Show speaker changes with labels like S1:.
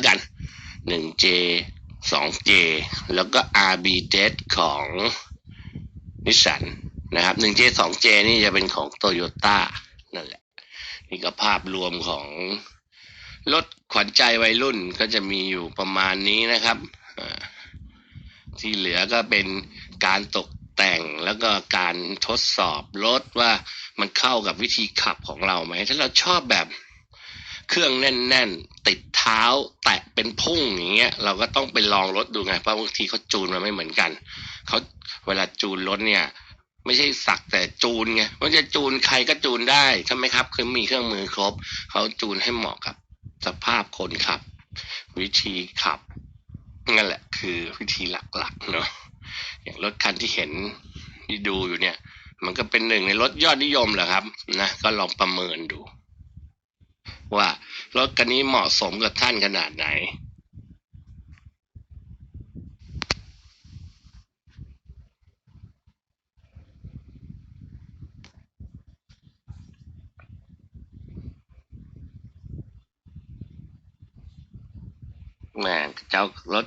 S1: แล้วกัน 1J 2J แล้วก็ RB d e ของนิสสันนะครับ 1J 2J นี่จะเป็นของโตโยต้านั่นแหละ นี่ก็ภาพรวมของรถขวัญใจวัยรุ่นก็จะมีอยู่ประมาณนี้นะครับ ที่เหลือก็เป็นการตกแต่งแล้วก็การทดสอบรถว่ามันเข้ากับวิธีขับของเราไหม ถ้าเราชอบแบบเครื่องแน่น ๆ ติด เท้าแตะเป็นพุ่งอย่างเงี้ยเราก็ต้องไปลองรถดูไงเพราะบางทีเขาจูนมาไม่เหมือนกันเขาเวลาจูนรถเนี่ยไม่ใช่สักแต่จูนไงมันจะจูนใครก็จูนได้ใช่ไหมครับ คือมีเครื่องมือครบเขาจูนให้เหมาะกับสภาพคนขับ วิธีขับนั่นแหละคือวิธีหลักๆเนาะอย่างรถคันที่เห็นที่ดูอยู่เนี่ย มันก็เป็นหนึ่งในรถยอดนิยมแหละครับนะก็ลองประเมินดู ว่ารถคันนี้เหมาะสมกับท่านขนาดไหนแหม่เจ้ารถ